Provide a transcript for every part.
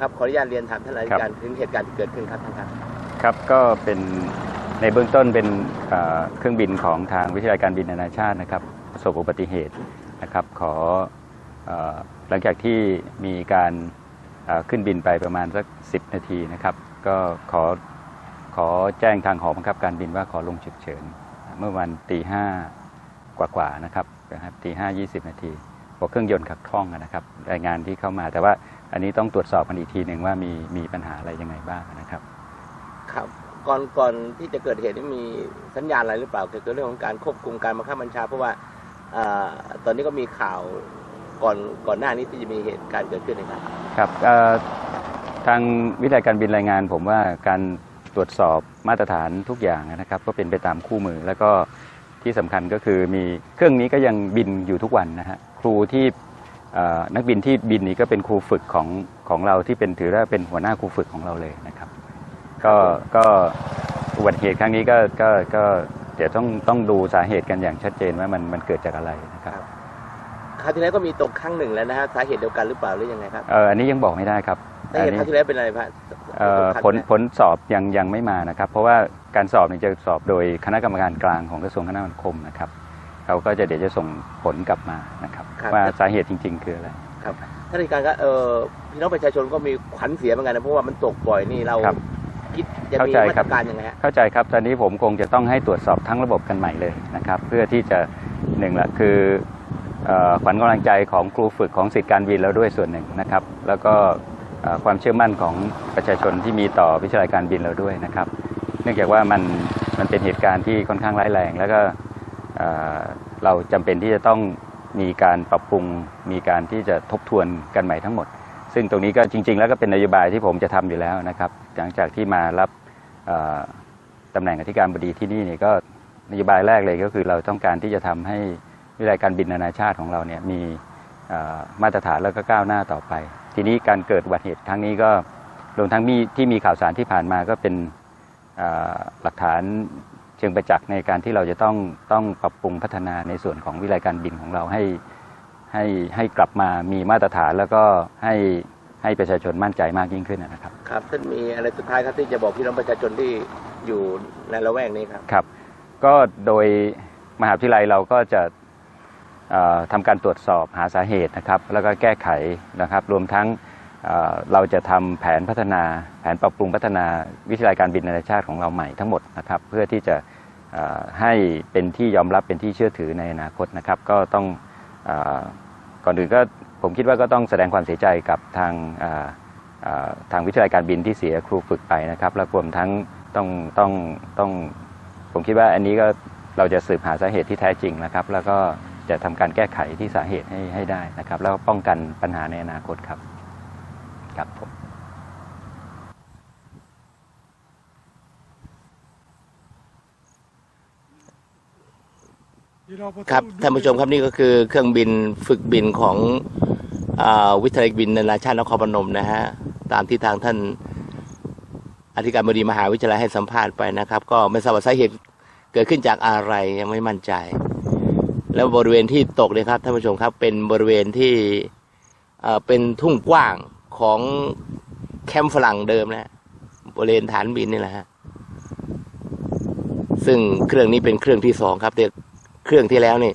ครับขออนุญาตเรียนถามท่านอธิการถึงเหตุการณ์ที่เกิดขึ้นครับท่านครับครับก็เป็นในเบื้องต้นเป็นเอ่อเครื่องบินของทางวิทยาลัยการบินนานาชาตินะครับประสบอุบัติเหตุนะครับ ขอเอ่อหลังจากที่มีการเอ่อขึ้นบินไปประมาณสัก 10 นาทีนะครับ ก็ขอขอแจ้งทางหอบังคับการบินว่าขอลงฉุกเฉิน เมื่อวันตีห้ากว่าๆนะครับนะครับตีห้ายี่สิบนาทีบอกเครื่องยนต์ขัดข้องนะครับ รายงานที่เข้ามาแต่ว่า อันนี้ต้องตรวจสอบกันอีกทีหนึ่งว่ามีมีปัญหาอะไรยังไงบ้างนะครับ ครับ ก่อนก่อนที่จะเกิดเหตุนี่มีสัญญาณอะไรหรือเปล่าเกี่ยวกับเรื่องของการควบคุมการบังคับบัญชา เพราะว่าอ่าตอนนี้ก็มีข่าวก่อนก่อนหน้านี้ที่จะมีเหตุการณ์เกิดขึ้นนะครับครับเอ่อทางวิทยาการบินรายงาน ผมว่าการตรวจสอบมาตรฐานทุกอย่างนะครับ ก็เป็นไปตามคู่มือแล้วก็ที่สำคัญก็คือมีเครื่องนี้ก็ยังบินอยู่ทุกวันนะฮะครูที่เอ่อ นักบินที่บินนี้ก็เป็นครูฝึกของของเราที่เป็นถือว่าเป็นหัวหน้าครูฝึกของเราเลยนะครับ ก็ก็อุบัติเหตุครั้งนี้ก็ก็ก็เดี๋ยวต้องต้องดูสาเหตุกันอย่างชัดเจนว่ามันมันเกิดจากอะไรนะครับคราวที่แล้วก็มีตกครั้งหนึ่งแล้วนะฮะสาเหตุเดียวกันหรือเปล่าหรือยังไงครับเอ่ออันนี้ยังบอกไม่ได้ครับสาเหตุคราวที่แล้วเป็นอะไรพระเอ่อตกครั้งผลเนี่ยผลสอบยังยังไม่มานะครับ เพราะว่าการสอบเนี่ยจะสอบโดยคณะกรรมการกลางของกระทรวงคมนาคมนะครับ เขาก็จะเดี๋ยวจะส่งผลกลับมานะครับว่าสาเหตุจริง ๆ คืออะไร ครับ ท่านอธิการก็เออพี่น้องประชาชนก็มีขวัญเสียเหมือนกันนะเพราะว่ามันตกบ่อยนี่เราครับคิดจะเข้ามีใจมาครัตบ รการยังไงฮะ เข้าใจครับตอนนี้ผมคงจะต้องให้ตรวจสอบทั้งระบบกันใหม่เลยนะครับ เพื่อที่จะหนึ่งละคือเอ่อขวัญกำลังใจของครูฝึกของสิทธิการบินแล้วด้วยส่วนหนึ่งนะครับ แล้วก็เอ่อความเชื่อมั่นของประชาชนที่มีต่อวิทยาลัยการบินเราด้วยนะครับ เนื่องจากว่ามันมันเป็นเหตุการณ์ที่ค่อนข้างร้ายแรง แล้วก็ เราจำเป็นที่จะต้องมีการปรับปรุงมีการที่จะทบทวนกันใหม่ทั้งหมด ซึ่งตรงนี้ก็จริง ๆ แล้วก็เป็นนโยบายที่ผมจะทำอยู่แล้วนะครับ หลังจากที่มารับเอ่อตำแหน่งอธิการบดีที่นี่เนี่ยก็นโยบายแรกเลยก็คือเราต้องการที่จะทำให้วิทยาการบินนานาชาติของเราเนี่ยมีมาตรฐานแล้วก็ก้าวหน้าต่อไป ทีนี้การเกิดอุบัติเหตุครั้งนี้ก็รวมทั้งมีที่มีข่าวสารที่ผ่านมาก็เป็นหลักฐาน เชิงประจักษ์ในการที่เราจะต้องต้องปรับปรุงพัฒนาในส่วนของวิทยาการบินของเราให้ให้ให้กลับมามีมาตรฐานแล้วก็ให้ให้ประชาชนมั่นใจมากยิ่งขึ้นนะครับ ครับท่านมีอะไรสุดท้ายครับที่จะบอกพี่น้องประชาชนที่อยู่ในละแวกนี้ครับครับ ก็โดยมหาวิทยาลัยเราก็จะเอ่อทำการตรวจสอบหาสาเหตุนะครับ แล้วก็แก้ไขนะครับ รวมทั้ง เราจะทำแผนพัฒนาแผนปรับปรุงพัฒนาวิทยาลัยการบินนานาชาติของเราใหม่ทั้งหมดนะครับเพื่อที่จะให้เป็นที่ยอมรับเป็นที่เชื่อถือในอนาคตนะครับ ก็ต้องอก่อนอื่นก็ผมคิดว่าก็ต้องแสดงความเสียใจกับทางทางวิทยาลัยการบินที่เสียครูฝึกไปนะครับและรวมทั้งต้องต้องต้องผมคิดว่าอันนี้ก็เราจะสืบหาสาเหตุที่แท้จริงนะครับ แล้วก็จะทำการแก้ไขที่สาเหตุให้ให้ได้นะครับ แล้วป้องกันปัญหาในอนาคตครับ ครับผมครับท่านผู้ชมครับนี่ก็คือเครื่องบินฝึกบินของอวิทยาลัยบินนานาชาตินครพนมนะฮะตามที่ทางท่านอธิการบดีมหาวิทยาลัยให้สัมภาษณ์ไปนะครับ ก็ไม่ทราบว่าสาเหตุเกิดขึ้นจากอะไรยังไม่มั่นใจ แล้วบริเวณที่ตกเนี่ยครับท่านผู้ชมครับเป็นบริเวณที่เป็นทุ่งกว้าง ของแคมป์ฝรั่งเดิมนะฮะบริเวณฐานบินนี่แหละฮะ ซึ่งเครื่องนี้เป็นเครื่องที่สองครับแต่เครื่องที่แล้วนี่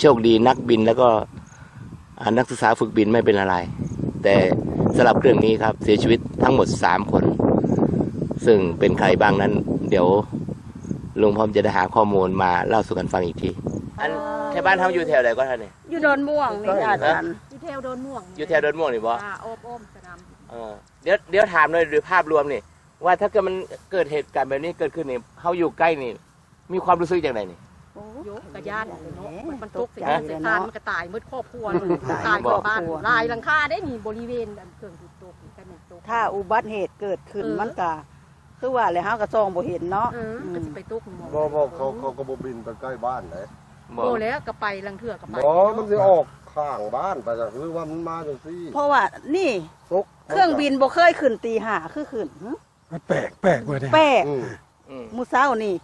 โชคดีนักบินแล้วก็อ่านักศึกษาฝึกบินไม่เป็นอะไร แต่สำหรับเครื่องนี้ครับ เสียชีวิตทั้งหมดสามคน ซึ่งเป็นใครบ้างนั้น เดี๋ยวลุงพร้อมจะได้หาข้อมูลมาเล่าสู่กันฟังอีกทีอันแค่บ้านทำอยู่แถวไหนก็ท่านเนี่ยอยู่โดนม่วงนี่อาจารย์อยู่แถวโดนม่วงอยู่แถวดอนม่วงนี่บ่อ่าโอบโอมสนาม เออเดี๋ยวเดี๋ยวถามเลยโดยภาพรวมนี่ ว่าถ้าเกิดมันเกิดเหตุการณ์แบบนี้เกิดขึ้นนี่เขาอยู่ใกล้นี่ มีความรู้สึกอย่างไรนี่ ยกกระยานเนาะมันตกเสียเสียทานมันก็ตายมืดครอบครัวตายหมดบ้านลายหลังคาได้มีบริเวณอันเครื่องดูดตกกันหนึ่งตกถ้าอุบัติเหตุเกิดขึ้นมันก็คือว่าเลยเฮาก็ซองบ่เห็นเนาะเออก็สิไปตกหมบ่บ่เขาเขาก็บ่บินไปใกล้บ้านเลยบอโอ้กแล้วก็ไปลังเถื่อก็ไปบ่มันสิออกข้างบ้านไปจากหรือว่ามันมาจังซี่เพราะว่านี่ตก เครื่องบินบ่เคยขึ้นตีห้าคือขึ้นหึมันแปลกแปลกเว้ยเนี่ย แปลกอืมอืมมื้อเช้านี่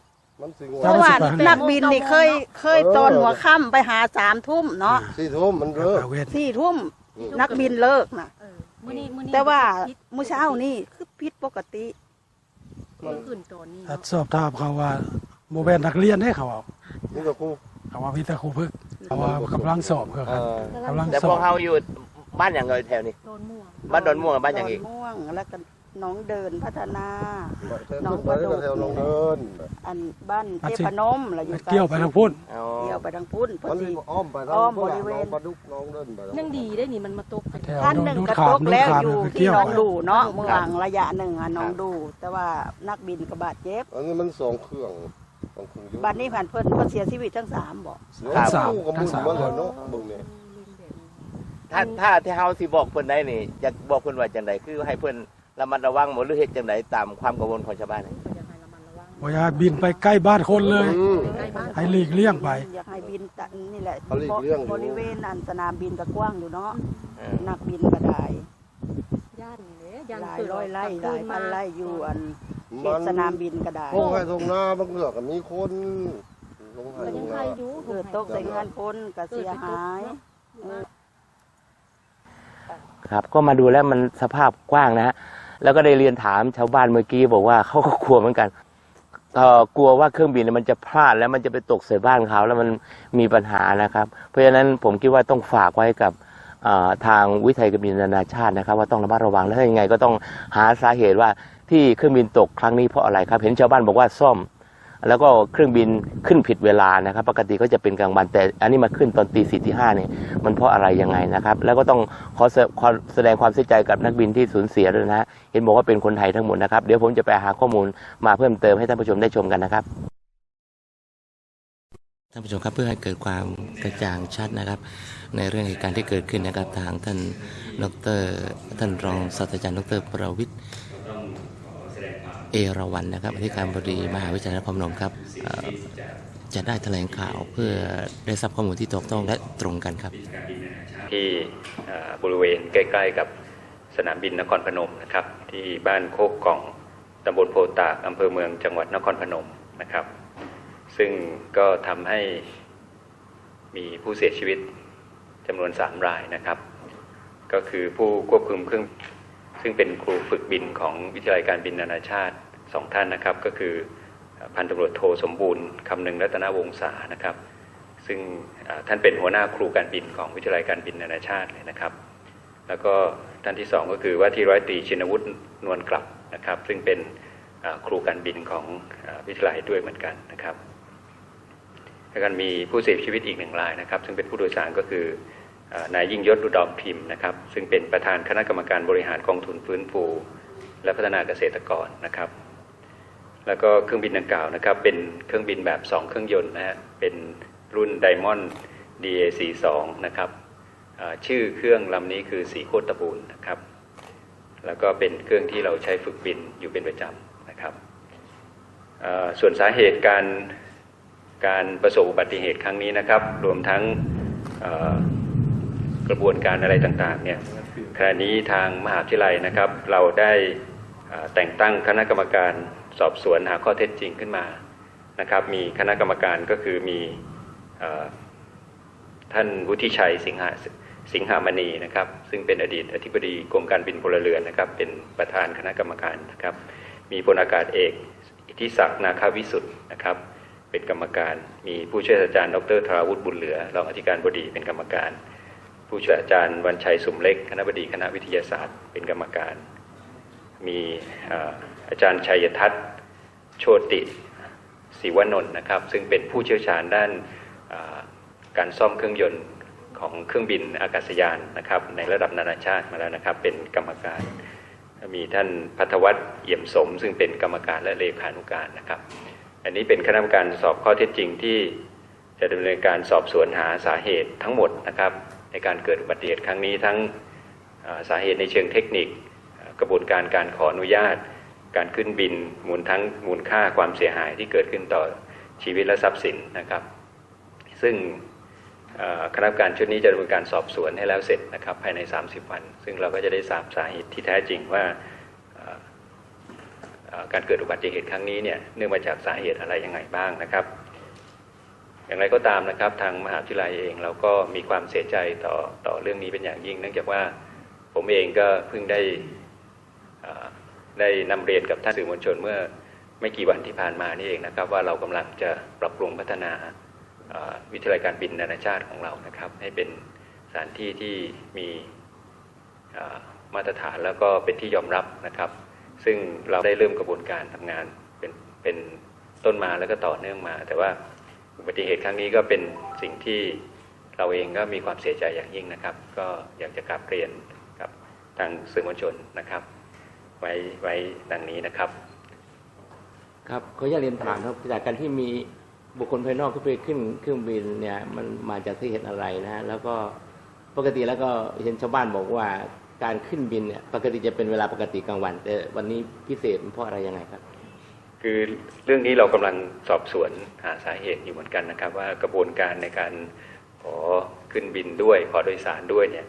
มันสิงเพราะว่าสิบห้านักบินนี่เคยเคยตอนหัวค่ำไปหาสามทุ่มเนาะสี่ทุ่มมันเลิกเอาเวทสี่ทุ่มนักบินเลิกน่ะเออมื้อนี้มื้อนี้แต่ว่าพิษมื้อเช้านี่คือผิดปกติ มันขึ้นตอนนี้ถ้าเนาะสอบถามเขาว่าโมเป็นนักเรียนได้เขาเอานี่ก็กูเขาว่ามีแต่ครูพึกเขาว่ากำลังสอบเขาเอครับอกำลังแต่สพอวกบ เขาอยู่ บ้านอย่างไรแถวนี้ โดนม่วงบ้านดอนม่วงกับบ้านอย่างอีกดม่วงแล้วก็หน้องเดินพัฒนา น้น้อองงปประระดุดุกกแถวลงเดินอันบ้านเทพนมแล้วอยู่เกี่ยวไปทางพุ่น อ๋อ เกี่ยวไปทางพุ่นพอมันดี อ้อมไปทางอ้อมพุ่นบริเวณ น้องประดุกน้องเดินไปทาง ยังดีได้นี่มันมาตกเป็นแถวท่านหนึ่งดูดกระขาตดกดูดแล้วขาดอยู่คือที่เกี่ยวหน้องไปดูเนาะเมืองระยะหนึ่งอะหน้องดู แต่ว่านักบินกับบาดเจ็บอันนี้มันสองเครื่องสองเครื่องยนต์บัดนี้ผ่านเพิ่นเพิ่นเสียชีวิตทั้งสามบ่เสียคู่กับมึงมันเลยเนาะมึงเนี่ย ถ้าถ้าที่เฮาสิบอกเพิ่นได้นี่จะบอกเพิ่นว่าจังไดคือให้เพิ่นระมัดระวังหมดหรือเฮ็ดจังไดตามความกังวลของชาวบ้านนี่บ่อยากบินไปใกล้บ้านคนเลยอืมใกล้บ้านให้หลีกเลี่ยงไป อยากให้บินตะนี่แหละเขาหลีกเลี่ยงอยู่ บริเวณอันสนามบินก็กว้างอยู่เนาะเออนักบินก็ได้ย่านนี่แหละย่านหลายเกิดร้อยไร่หลายพันไร่อยู่อันเขมัตนสนามบินก็ได้ลงให้ตรงหน้าบางเรื่องก็มีคนลงให้ก็ตรยังงหใครน้าอยู่เกิดตกใส่เงินคนก็เสียหาย ครับ ก็มาดูแล้วมันสภาพกว้างนะฮะแล้วก็ได้เรียนถามชาวบ้านเมื่อกี้บอกว่าเขาก็กลัวเหมือนกันเอ่อกลัวว่าเครื่องบินมันจะพลาดแล้วมันจะไปตกใส่บ้านเขาแล้วมันมีปัญหานะครับ เพราะฉะนั้นผมคิดว่าต้องฝากไว้กับทางวิทยการบินนานาชาตินะครับ ว่าต้องระมัดระวังและถ้ายังไงก็ต้องหาสาเหตุว่าที่เครื่องบินตกครั้งนี้เพราะอะไรครับ เห็นชาวบ้านบอกว่าซ่อม แล้วก็เครื่องบินขึ้นผิดเวลานะครับ ปกติก็จะเป็นกลางวันแต่อันนี้มาขึ้นตอนตีสี่ตีห้าเนี่ยมันเพราะอะไรยังไงนะครับ แล้วก็ต้องขอแสขอแสดงความเสียใจกับนักบินที่สูญเสียด้วยนะฮะเห็นบอกว่าเป็นคนไทยทั้งหมดนะครับ เดี๋ยวผมจะไปหาข้อมูลมาเพิ่มเติมให้ท่านผู้ชมได้ชมกันนะครับท่านผู้ชมครับเพื่อให้เกิดความกระจ่างชัดนะครับ ในเรื่องเหตุการณ์ที่เกิดขึ้นนะครับทางท่านดรท่านรองศาสตราจารย์ดรประวิทย์ เอราวันนะครับอธิการบดีมหาวิทยาลัยนครพนมครับจะได้แถลงข่าวเพื่อได้ทราบข้อมูลที่ถูกต้องและตรงกันครับ ที่บริเวณใกล้ ๆ กับสนามบินนครพนมนะครับ ที่บ้านโคกกล่องตำบลโพตากอำเภอเมืองจังหวัดนครพนมนะครับ ซึ่งก็ทำให้มีผู้เสียชีวิตจำนวนสามรายนะครับ ก็คือผู้ควบคุมเครื่อง ซึ่งเป็นครูฝึกบินของวิทยาลัยการบินนานาชาติสองท่านนะครับ ก็คือพันตำรวจโทสมบูรณ์คำนึงรัตนวงศานะครับ ซึ่งท่านเป็นหัวหน้าครูการบินของวิทยาลัยการบินนานาชาติเลยนะครับ แล้วก็ท่านที่สองก็คือว่าที่ร้อยตรีชินวุฒินวลกลับนะครับ ซึ่งเป็นครูการบินของวิทยาลัยด้วยเหมือนกันนะครับแล้วกันมีผู้เสียชีวิตอีกหนึ่งรายนะครับ ซึ่งเป็นผู้โดยสารก็คือ นายยิ่งยศอุดอมพิมพ์นะครับ ซึ่งเป็นประธานคณะกรรมการบริหารกองทุนฟื้นฟู และพัฒนาเกษตรกรนะครับ แล้วก็เครื่องบินดังกล่าวนะครับ เป็นเครื่องบินแบบ 2 เครื่องยนต์นะฮะเป็นรุ่น Diamond DA42 นะครับชื่อเครื่องลำนี้คือสีโคตรบูนนะครับ แล้วก็เป็นเครื่องที่เราใช้ฝึกบินอยู่เป็นประจำนะครับส่วนสาเหตุการการประสบอุบัติเหตุครั้งนี้นะครับ รวมทั้ง กระบวนการอะไรต่างๆเนี่ยขณะนี้ทางมหาวิทยาลัยนะครับ เราได้แต่งตั้งคณะกรรมการสอบสวนหาข้อเท็จจริงขึ้นมานะครับ มีคณะกรรมการก็คือมีอท่านวุฒิชัยสิงหาสิงหามณีนะครับ ซึ่งเป็นอดีตอธิบดีกรมการบินพลเรือนนะครับ เป็นประธานคณะกรรมการนะครับ มีพลอากาศเอกอิทธิศักดิ์นาคาวิสุทธ์นะครับ เป็นกรรมการ มีผู้ช่วยศาสตราจารย์ ดรธราวุฒิบุญเหลือรองอธิการบดีเป็นกรรมการ ผู้ช่วยอาจารย์วันชัยสุมเล็ก คณะบดีคณะวิทยาศาสตร์เป็นกรรมการ มีอาจารย์ชัยทัศน์โชติศิวนนท์นะครับ ซึ่งเป็นผู้เชี่ยวชาญด้านการซ่อมเครื่องยนต์ของเครื่องบินอากาศยานนะครับ ในระดับนานาชาติมาแล้วนะครับ เป็นกรรมการ มีท่านพัทวัฒน์เอี่ยมสม ซึ่งเป็นกรรมการและเลขานุการนะครับ อันนี้เป็นคณะกรรมการสอบข้อเท็จจริงที่จะดำเนินการสอบสวนหาสาเหตุทั้งหมดนะครับ ในการเกิดอุบัติเหตุครั้งนี้ทั้งสาเหตุในเชิงเทคนิค กระบวนการการขออนุญาต การขึ้นบินมูลทั้งมูลค่าความเสียหายที่เกิดขึ้นต่อชีวิตและทรัพย์สินนะครับ ซึ่งคณะกรรมการชุดนี้จะดำเนินการสอบสวนให้แล้วเสร็จนะครับภายใน 30 วัน ซึ่งเราก็จะได้ทราบสาเหตุที่แท้จริงว่าการเกิดอุบัติเหตุครั้งนี้เนี่ยเนื่องมาจากสาเหตุอะไรยังไงบ้างนะครับ อย่างไรก็ตามนะครับ ทางมหาวิทยาลัยเองเราก็มีความเสียใจต่อต่อเรื่องนี้เป็นอย่างยิ่ง เนื่องจากว่าผมเองก็เพิ่งได้ได้นำเรียนกับท่านสื่อมวลชนเมื่อไม่กี่วันที่ผ่านมานี่เองนะครับ ว่าเรากำลังจะปรับปรุงพัฒนาวิทยาลัยการบินนานาชาติของเรานะครับ ให้เป็นสถานที่ที่มีมาตรฐานแล้วก็เป็นที่ยอมรับนะครับ ซึ่งเราได้เริ่มกระบวนการทำงานเป็นเป็นต้นมาแล้วก็ต่อเนื่องมา แต่ว่า อุบัติเหตุครั้งนี้ก็เป็นสิ่งที่เราเองก็มีความเสียใจอย่างยิ่งนะครับ ก็อยากจะกราบเรียนกับทางสื่อมวลชนนะครับ ไว้ไว้ดังนี้นะครับ ครับเขออนุญาตเรียนถามครับจากการที่มีบุคคลภายนอกขึ้นไปขึ้นเครื่องบินเนี่ยมันมาจากที่เหตุอะไรนะฮะแล้วก็ปกติแล้วก็เห็นชาวบ้านบอกว่าการขึ้นบินเนี่ยปกติจะเป็นเวลาปกติกลางวัน แต่วันนี้พิเศษเพราะอะไรยังไงครับ คือเรื่องนี้เรากำลังสอบสวนหาสาเหตุอยู่เหมือนกันนะครับ ว่ากระบวนการในการขอขึ้นบินด้วย ขอโดยสารด้วยเนี่ย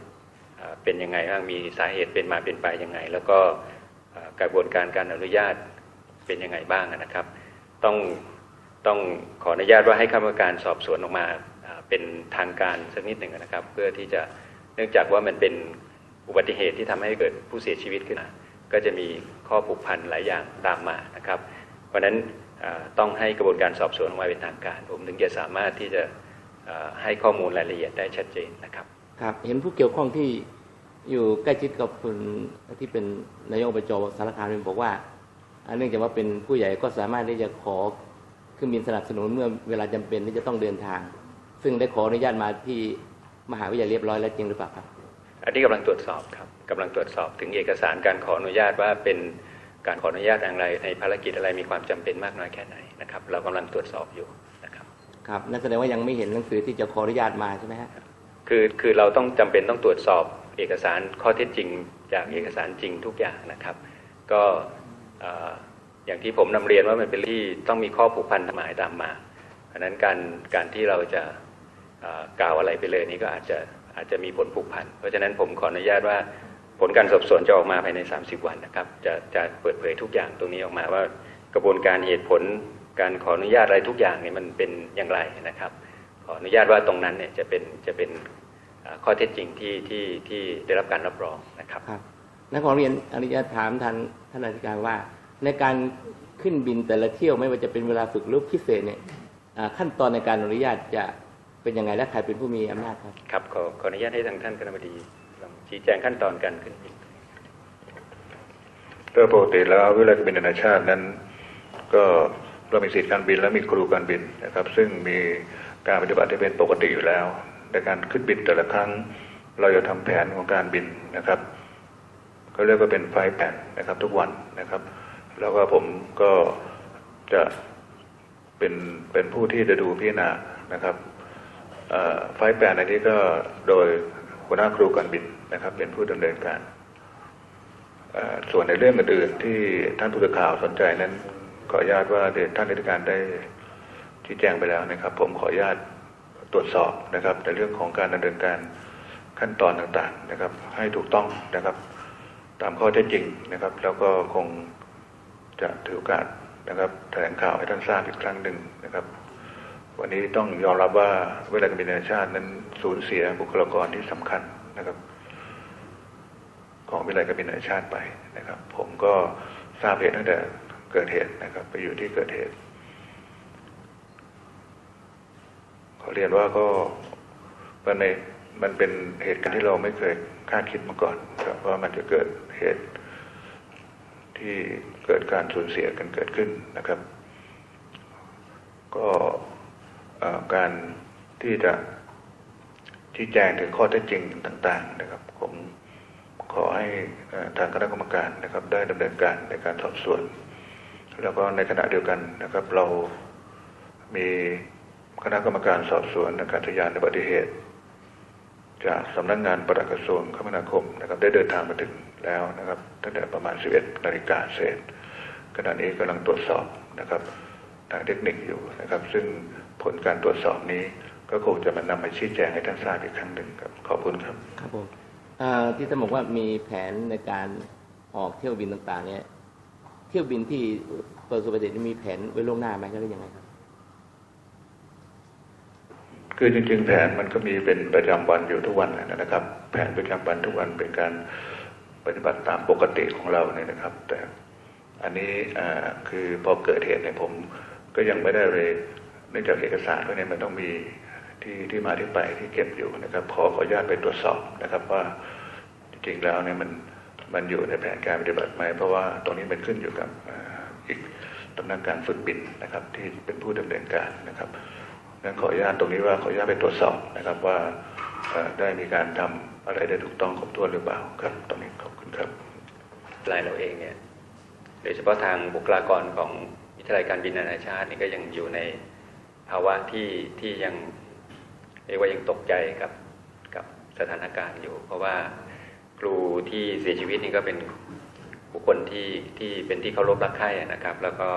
เป็นยังไงบ้างมีสาเหตุเป็นมาเป็นไปยังไง แล้วก็กระบวนการการอนุญาตเป็นยังไงบ้างนะครับ ต้องต้องขออนุญาตว่าให้คณะกรรมการสอบสวนออกมาเป็นทางการสักนิดหนึ่งนะครับ เพื่อที่จะเนื่องจากว่ามันเป็นอุบัติเหตุที่ทำให้เกิดผู้เสียชีวิตขึ้นก็จะมีข้อผูกพันหลายอย่างตามมานะครับ ราะฉะนั้นเอ่อต้องให้กระบวนการสอบสวนออกมาเป็นทางการ ผมถึงจะสามารถที่จะเอ่อให้ข้อมูลรายละเอียดได้ชัดเจนนะครับครับเห็นผู้เกี่ยวข้องที่อยู่ใกล้ชิดกับคุณที่เป็นนายกอบจสารคามบอกว่าอ่าเนื่องจากว่าเป็นผู้ใหญ่ก็สามารถที่จะขอเครื่องบินสนับสนุนเมื่อเวลาจำเป็นที่จะต้องเดินทาง ซึ่งได้ขออนุญาตมาที่มหาวิทยาลัยเรียบร้อยแล้วจริงหรือเปล่าครับอันนี้กำลังตรวจสอบครับกำลังตรวจสอบถึงเอกสารการขออนุญาตว่าเป็น การขออนุญาตอะไรในภารกิจอะไรมีความจำเป็นมากน้อยแค่ไหนนะครับ เรากำลังตรวจสอบอยู่นะครับครับนั่นแสดงว่ายังไม่เห็นหนังสือที่จะขออนุญาตมาใช่ไหมฮะคือคือเราต้องจำเป็นต้องตรวจสอบเอกสารข้อเท็จจริง จากเอกสารจริงทุกอย่างนะครับ ก็เอ่ออย่างที่ผมนำเรียนว่ามันเป็นเรื่องที่ต้องมีข้อผูกพันทางกฎหมายตามมาเพราะฉะนั้นการการที่เราจะเอ่อกล่าวอะไรไปเลยนี่ก็อาจจะอาจจะมีผลผูกพัน เพราะฉะนั้นผมขออนุญาตว่า ผลการสอบสวนจะออกมาภายใน 30 วันนะครับ จะจะเปิดเผยทุกอย่างตรงนี้ออกมาว่ากระบวนการเหตุผลการขออนุญาตอะไรทุกอย่างเนี่ยมันเป็นอย่างไรนะครับ ขออนุญาตว่าตรงนั้นเนี่ยจะเป็นจะเป็นเอ่อข้อเท็จจริงที่ที่ที่ได้รับการรับรองนะครับครับนักขอเรียนอนุญาตถามท่านท่านอธิการว่า ในการขึ้นบินแต่ละเที่ยวไม่ว่าจะเป็นเวลาฝึกหรือพิเศษเนี่ยอ่าขั้นตอนในการอนุญาตจะเป็นยังไงและใครเป็นผู้มีอำนาจครับครับขอขออนุญาตให้ทางท่านคณบดีลอง ชี้แจงขั้นตอนการขึ้นบินโดยปกติแล้ววิทยาลัยการบินนานาชาตินั้น ก็เรามีสิทธิการบินและมีครูการบินนะครับ ซึ่งมีการปฏิบัติที่เป็นปกติอยู่แล้วในการขึ้นบินแต่ละครั้ง เราจะทำแผนของการบินนะครับก็เรียกว่าเป็นไฟแผนนะครับทุกวันนะครับ แล้วก็ผมก็จะเป็นเป็นผู้ที่จะดูพิจารณานะครับไฟแผนในนี้ก็โดยหัวหน้าครูการบิน นะครับ เป็นผู้ดำเนินการ ส่วนในเรื่องอื่นๆที่ท่านผู้สื่อข่าวสนใจนั้น ขออนุญาตว่าเดี๋ยวท่านอธิการได้ชี้แจงไปแล้วนะครับ ผมขออนุญาตตรวจสอบนะครับ ในเรื่องของการดำเนินการขั้นตอนต่างๆนะครับ ให้ถูกต้องนะครับ ตามข้อเท็จจริงนะครับ แล้วก็คงจะถือโอกาสนะครับแถลงข่าวให้ท่านทราบอีกครั้งหนึ่งนะครับ วันนี้ต้องยอมรับว่าเวลาการบินนานาชาตินั้นสูญเสียบุคลากรที่สำคัญนะครับ ของวิทยาลัยการบินนานาชาติไปนะครับ ผมก็ทราบเหตุตั้งแต่เกิดเหตุนะครับ ไปอยู่ที่เกิดเหตุขอเรียนว่าก็มันในมันเป็นเหตุการณ์ที่เราไม่เคยคาดคิดมาก่อนครับว่ามันจะเกิดเหตุที่เกิดการสูญเสียกันเกิดขึ้นนะครับ ก็การที่จะชี้แจงถึงข้อเท็จจริงต่าง ๆ นะครับผม ขอให้ทางคณะกรรมการนะครับ ได้ดำเนินการในการสอบสวน แล้วก็ในขณะเดียวกันนะครับ เรามีคณะกรรมการสอบสวนในการทยานอุบัติเหตุ จากสำนักงานปลัดกระทรวงคมนาคมนะครับ ได้เดินทางมาถึงแล้วนะครับตั้งแต่ประมาณ 11นาฬิกาเศษขณะนี้กำลังตรวจสอบนะครับทางเทคนิคอยู่นะครับ ซึ่งผลการตรวจสอบนี้ก็คงจะมานำมาชี้แจงให้ท่านทราบอีกครั้งหนึ่งครับ ขอบคุณครับ ครับผม ที่ท่านบอกว่ามีแผนในการออกเที่ยวบินต่าง ๆ เนี่ย เที่ยวบินที่เประสบอุบัติเหตุมีแผนไว้ล่วงหน้าไหมก็ได้ยังไงครับ คือจริง ๆ แผนมันก็มีเป็นประจำวันอยู่ทุกวันนะครับ แผนประจำวันทุกวันเป็นการปฏิบัติตามปกติของเราเนี่ยนะครับ แต่อันนี้คือพอเกิดเหตุเนี่ยผมก็ยังไม่ได้เลยเนื่องจากเอกสารพวกนี้มันต้องมี ที่ที่มาที่ไปที่เก็บอยู่นะครับ ขอขออนุญาตไปตรวจสอบนะครับว่าจริงๆแล้วเนี่ยมันมันอยู่ในแผนการปฏิบัติไหมเพราะว่าตรงนี้มันขึ้นอยู่กับอีกตำนักการฝึกบินนะครับ ที่เป็นผู้ดำเนินการนะครับงั้นขออนุญาตตรงนี้ว่าขออนุญาตไปตรวจสอบนะครับว่าได้มีการทำอะไรได้ถูกต้องครบถ้วนหรือเปล่าครับ ตรงนี้ขอบคุณครับรายเราเองเนี่ยโดยเฉพาะทางบุคลากรของวิทยาลัยการบินนานาชาตินี่ก็ยังอยู่ในภาวะที่ที่ยัง เรียกว่ายังตกใจกับกับสถานการณ์อยู่ เพราะว่าครูที่เสียชีวิตนี่ก็เป็นบุคคลที่ที่เป็นที่เคารพรักใคร่นะครับ แล้วก็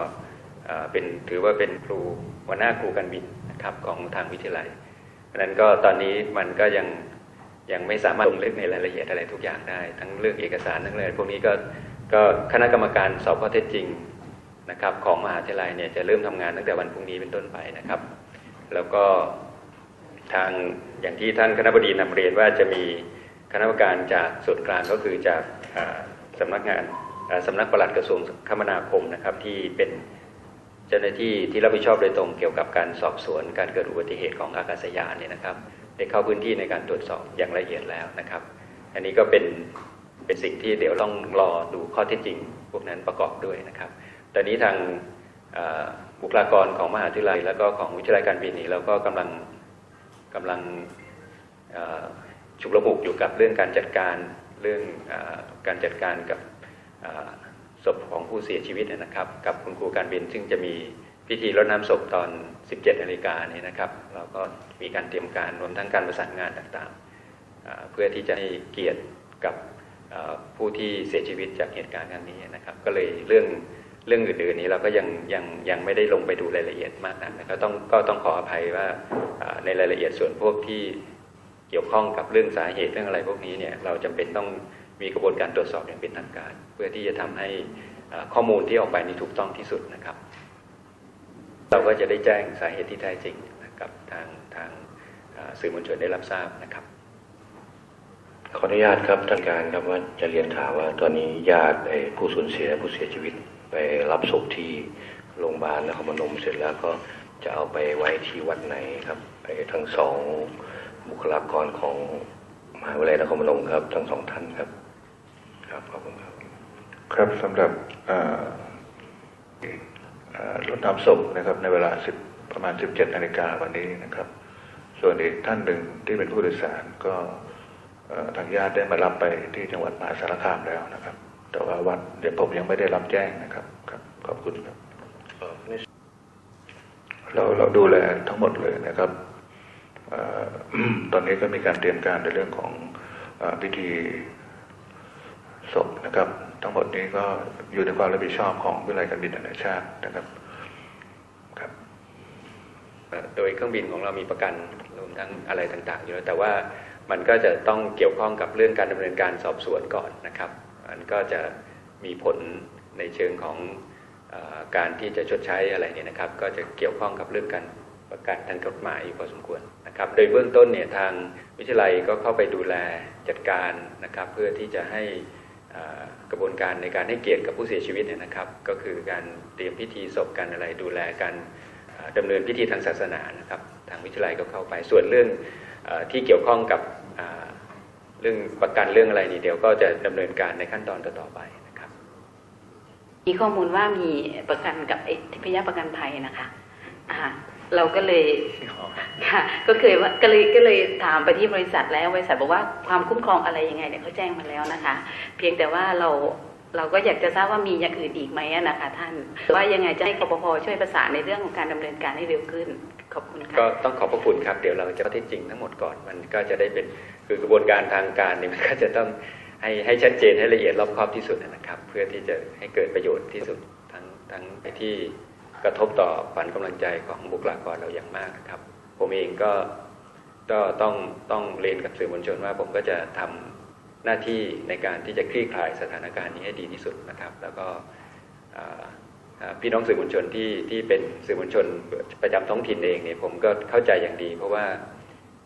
เป็นถือว่าเป็นครูหัวหน้าครูการบินนะครับของทางวิทยาลัยเพราะนั้นก็ตอนนี้มันก็ยังยังไม่สามารถลงลึกในรายละเอียดอะไรทุกอย่างได้ ทั้งเรื่องเอกสารทั้งอะไรพวกนี้ก็ก็คณะกรรมการสอบข้อเท็จจริงนะครับของมหาวิทยาลัยเนี่ยจะเริ่มทำงานตั้งแต่วันพรุ่งนี้เป็นต้นไปนะครับ แล้วก็ ทางอย่างที่ท่านคณะบดีนำเรียนว่าจะมีคณะกรรมการจากส่วนกลางก็คือจากอ่าสำนักงานอ่าสำนักปลัดกระทรวงคมนาคมนะครับที่เป็นเจ้าหน้าที่ที่รับผิดชอบโดยตรงเกี่ยวกับการสอบสวนการเกิดอุบัติเหตุของอากาศยานเนี่ยนะครับได้เข้าพื้นที่ในการตรวจสอบอย่างละเอียดแล้วนะครับ อันนี้ก็เป็นเป็นสิ่งที่เดี๋ยวต้องรอดูข้อเท็จจริง พวกนั้นประกอบด้วยนะครับ ตอนนี้ทางบุคลากรของมหาวิทยาลัย แล้วก็ของวิทยาลัยการบินนี่เราก็กำลัง กำลังฉุกระหุกอยู่กับเรื่องการจัดการเรื่องอการจัดการกับศพของผู้เสียชีวิตนะครับ กับคุณครูการบิน ซึ่งจะมีพิธีรดน้ำศพตอน 17นาฬิกานี่นะครับ เราก็มีการเตรียมการรวมทั้งการประสานงานต่างๆ เพื่อที่จะให้เกียรติกับผู้ที่เสียชีวิตจากเหตุการณ์ครั้งนี้นะครับ ก็เลยเรื่อง เรื่องอื่นๆนี้เราก็ยังยังยังไม่ได้ลงไปดูรายละเอียดมากนักนะครับต้องก็ต้องขออภัยว่าในรายละเอียดส่วนพวกที่เกี่ยวข้องกับเรื่องสาเหตุเรื่องอะไรพวกนี้เนี่ยเราจำเป็นต้องมีกระบวนการตรวจสอบอย่างเป็นทางการ เพื่อที่จะทำให้ข้อมูลที่ออกไปนี้ถูกต้องที่สุดนะครับ เราก็จะได้แจ้งสาเหตุที่แท้จริงนะครับทางทางสื่อมวลชนได้รับทราบนะครับขออนุญาตครับท่านการครับว่าจะเรียนข่าวว่าตอนนี้ญาติผู้สูญเสียผู้เสียชีวิต ไปรับศพที่โรงพยาบาลนครพนมเสร็จแล้วก็จะเอาไปไว้ที่วัดไหนครับไอ้ทั้งสองบุคลากรของมหาวิทยาลัยนครพนมครับ ทั้งสองท่านครับ ครับขอบคุณครับ ครับสำหรับรถนำศพนะครับ ในเวลา10ประมาณ 17นาฬิกาวันนี้นะครับ ส่วนอีกท่านหนึ่งที่เป็นผู้โดยสารก็ทางญาติได้มารับไปที่จังหวัดมหาสารคามแล้วนะครับ แต่ว่าวัดเดี๋ยวผมยังไม่ได้รับแจ้งนะครับครับ ขอบคุณครับเราเราดูแลทั้งหมดเลยนะครับเออตอนนี้ก็มีการเตรียมการในเรื่องของเออพิธีศพนะครับ ทั้งหมดนี้ก็อยู่ในความรับผิดชอบของวิทยาลัยการบินนานาชาตินะครับครับเอ่อโดยเครื่องบินของเรามีประกันรวมทั้งอะไรต่าง ๆ อยู่แล้วแต่ว่ามันก็จะต้องเกี่ยวข้องกับเรื่องการดำเนินการสอบสวนก่อนนะครับ มันก็จะมีผลในเชิงของอการที่จะชดใช้อะไรเนี่ยนะครับ ก็จะเกี่ยวข้องกับเรื่องการประกันทางกฎหมายอยู่พอสมควรนะครับ โดยเบื้องต้นเนี่ยทางวิทยาลัยก็เข้าไปดูแลจัดการนะครับ เพื่อที่จะให้กระบวนการในการให้เกียรติกับผู้เสียชีวิตเนี่ยนะครับ ก็คือการเตรียมพิธีศพกันอะไรดูแลกันเอ่อดำเนินพิธีทางศาสนานะครับ ทางวิทยาลัยก็เข้าไปส่วนเรื่องอที่เกี่ยวข้องกับ เรื่องประกันเรื่องอะไรนี่เดี๋ยวก็จะดำเนินการในขั้นตอนต่อๆไปนะครับ มีข้อมูลว่ามีประกันกับไอ้ทิพยประกันภัยนะคะอ่าเราก็เลยค่ะ ก็เคยว่าก็เลยก็เลยถามไปที่บริษัทแล้วบริษัทบอกว่าความคุ้มครองอะไรยังไงเนี่ยเขาแจ้งมาแล้วนะคะ เพียงแต่ว่าเราเราก็อยากจะทราบว่ามีอย่างอื่นอีกไหมอะนะคะ ท่านว่ายังไงจะให้กปภช่วยประสานในเรื่องของการดำเนินการให้เร็วขึ้น ขอบคุณค่ะก็ต้องขอบพระคุณครับ เดี๋ยวเราจะข้อเท็จจริงทั้งหมดก่อนมันก็จะได้เป็นคือกระบวนการทางการเนี่ยมันก็จะต้องให้ให้ชัดเจนให้ละเอียดรอบคอบที่สุดนะครับ เพื่อที่จะให้เกิดประโยชน์ที่สุดทั้งทั้งไอ้ที่กระทบต่อขวัญกำลังใจของบุคลากรเราอย่างมากนะครับ ผมเองก็ก็ต้องต้องเรียนกับสื่อมวลชนว่า ผมก็จะทำหน้าที่ในการที่จะคลี่คลายสถานการณ์นี้ให้ดีที่สุดนะครับ แล้วก็อ่า พี่น้องสื่อมวลชนที่ที่เป็นสื่อมวลชนประจำท้องถิ่นเองเนี่ยผมก็เข้าใจอย่างดี เพราะว่า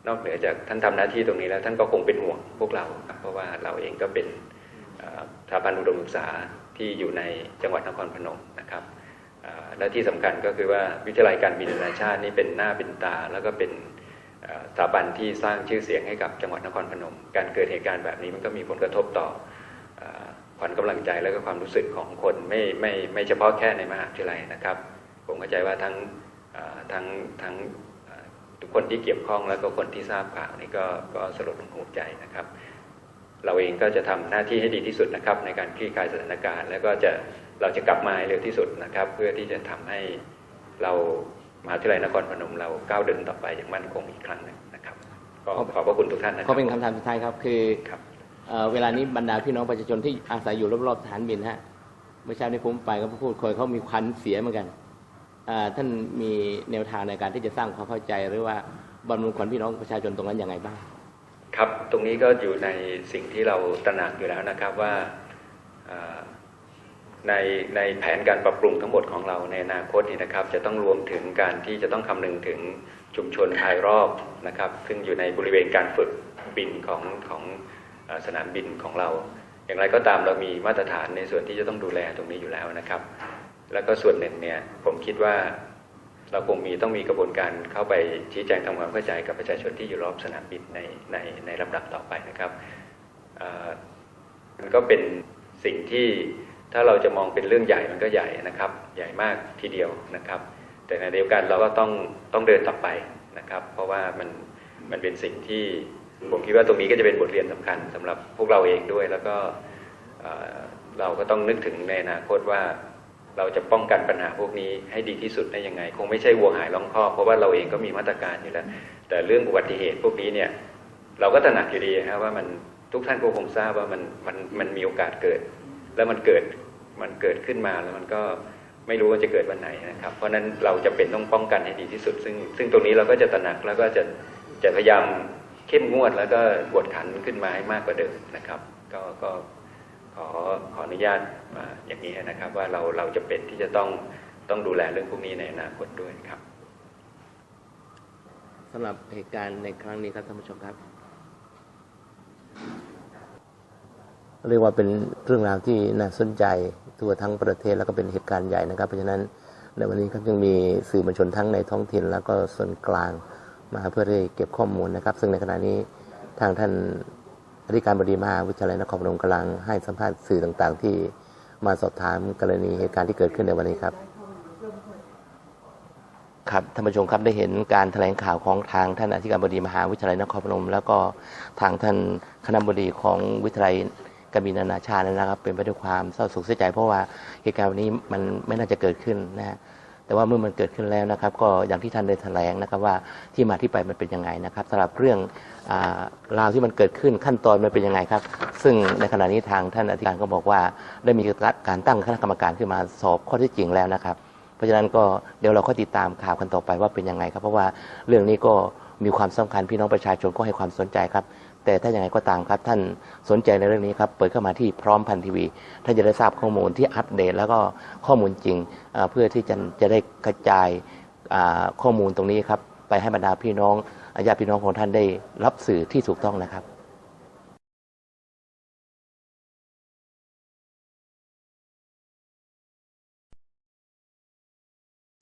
นอกเหนือจากท่านทำหน้าที่ตรงนี้แล้วท่านก็คงเป็นห่วงพวกเรา เพราะว่าเราเองก็เป็นอ่าถาบันอุดมศึกษาที่อยู่ในจังหวัดนครพนมนะครับอ่าและที่สำคัญก็คือว่าวิทยาลัยการบินนานาชาตินี่เป็นหน้าเป็นตา แล้วก็เป็นสถาบันที่สร้างชื่อเสียงให้กับจังหวัดนครพนม การเกิดเหตุการณ์แบบนี้มันก็มีผลกระทบต่ออ ขวัญกำลังใจและก็ความรู้สึกของคนไม่ไม่ไม่เฉพาะแค่ในมหาวิทยาลัยนะครับ ผมเข้าใจว่าทั้งเอ่อทั้งทั้งเอ่อทุกคนที่เกี่ยวข้องแล้วก็คนที่ทราบข่าวนี่ก็ก็สลดหูใจนะครับ เราเองก็จะทำหน้าที่ให้ดีที่สุดนะครับ ในการคลี่คลายสถานการณ์ แล้วก็จะเราจะกลับมาให้เร็วที่สุดนะครับ เพื่อที่จะทำให้เรามหาวิทยาลัยนครพนมเราก้าวเดินต่อไปอย่างมั่นคงอีกครั้งหนึ่งนะครับ ก็ขอบพระคุณทุกท่านนะครัเขาเป็นคำถามสุดท้ายครับคือครับ เเวลานี้บรรดาพี่น้องประชาชนที่อาศัยอยู่รอบๆสถานบินฮะเมื่อเช้านี้ผมไปก็พูดคุยเขามีควันเสียเหมือนกันท่านมีแนวทางในการที่จะสร้างความเข้าใจหรือว่าบำรุงขวัญพี่น้องประชาชนตรงนั้นยังไงบ้าง ครับตรงนี้ก็อยู่ในสิ่งที่เราตระหนักอยู่แล้วนะครับว่าในในแผนการปรับปรุงทั้งหมดของเราในอนาคตนี่นะครับ จะต้องรวมถึงการที่จะต้องคำนึงถึงชุมชนภายรอบนะครับ ซึ่งอยู่ในบริเวณการฝึกบินของของ สนามบินของเรา อย่างไรก็ตามเรามีมาตรฐานในส่วนที่จะต้องดูแลตรงนี้อยู่แล้วนะครับ แล้วก็ส่วนหนึ่งเนี่ยผมคิดว่าเราคงมีต้องมีกระบวนการเข้าไปชี้แจงทำความเข้าใจกับประชาชนที่อยู่รอบสนามบินในในในลำดับต่อไปนะครับมันก็เป็นสิ่งที่ถ้าเราจะมองเป็นเรื่องใหญ่มันก็ใหญ่นะครับ ใหญ่มากทีเดียวนะครับ แต่ในเดียวกันเราก็ต้องต้องเดินต่อไปนะครับ เพราะว่ามันมันเป็นสิ่งที่ ผมคิดว่าตรงนี้ก็จะเป็นบทเรียนสำคัญสำหรับพวกเราเองด้วย แล้วก็เราก็ต้องนึกถึงในอนาคตว่าเราจะป้องกันปัญหาพวกนี้ให้ดีที่สุดได้ยังไง คงไม่ใช่วัวหายล้อมคอเพราะว่าเราเองก็มีมาตรการอยู่แล้ว แต่เรื่องอุบัติเหตุพวกนี้เนี่ย เราก็ตระหนักอยู่ดีครับว่ามันทุกท่านก็คงทราบว่ามันมันมันมีโอกาสเกิด แล้วมันเกิดมันเกิดขึ้นมาแล้วมันก็ไม่รู้ว่าจะเกิดวันไหนนะครับ เพราะฉะนั้นเราจะเป็นต้องป้องกันให้ดีที่สุด ซึ่งซึ่งตรงนี้เราก็จะตระหนักแล้วก็จะจะพยายาม เข้มงวดแล้วก็กวดขันขึ้นมาให้มากกว่าเดิมนะครับ ก็ก็ขอขออนุญาตมาอย่างนี้นะครับ ว่าเราเราจะเป็นที่จะต้องต้องดูแลเรื่องพวกนี้ในอนาคตด้วยครับสำหรับเหตุการณ์ในครั้งนี้ครับท่านผู้ชมครับ เรียกว่าเป็นเรื่องราวที่น่าสนใจทั่วทั้งประเทศแล้วก็เป็นเหตุการณ์ใหญ่นะครับ เพราะฉะนั้นในวันนี้ครับยังมีสื่อมวลชนทั้งในท้องถิ่นแล้วก็ส่วนกลาง มาเพื่อได้เก็บข้อมูลนะครับ ซึ่งในขณะนี้ทางท่านอธิการบดีมหาวิทยาลัยนครพนมกำลังให้สัมภาษณ์สื่อต่างๆ ที่มาสอบถามกรณีเหตุการณ์ที่เกิดขึ้นในวันนี้ครับ ครับท่านผู้ชมครับได้เห็นการแถลงข่าวของทางท่านอธิการบดีมหาวิทยาลัยนครพนม แล้วก็ทางท่านคณะบดีของวิทยาลัยการบินนานาชาตินะครับ เป็นไปด้วยความเศร้าโศกเสียใจ เพราะว่าเหตุการณ์วันนี้มันไม่น่าจะเกิดขึ้นนะฮะ แต่ว่าเมื่อมันเกิดขึ้นแล้วนะครับ ก็อย่างที่ท่านได้แถลงนะครับว่าที่มาที่ไปมันเป็นยังไงนะครับสำหรับเรื่องอราวที่มันเกิดขึ้นขั้นตอนมันเป็นยังไงครับ ซึ่งในขณะนี้ทางท่านอธิการก็บอกว่า ได้มีการตั้งคณะกรรมการขึ้นมาสอบข้อเท็จจริงแล้วนะครับ เพราะฉะนั้นก็เดี๋ยวเราก็ติดตามข่าวกันต่อไปว่าเป็นยังไงครับ เพราะว่าเรื่องนี้ก็มีความสำคัญพี่น้องประชาชนก็ให้ความสนใจครับ แต่ถ้าอย่างไรก็ตามครับ ท่านสนใจในเรื่องนี้ครับ เปิดเข้ามาที่พร้อมพันทีวี ท่านจะได้ทราบข้อมูลที่อัปเดต แล้วก็ข้อมูลจริง เพื่อที่จะจะได้กระจายข้อมูลตรงนี้ครับ ไปให้บรรดาพี่น้องญาติพี่น้องของท่านได้รับสื่อที่ถูกต้องนะครับ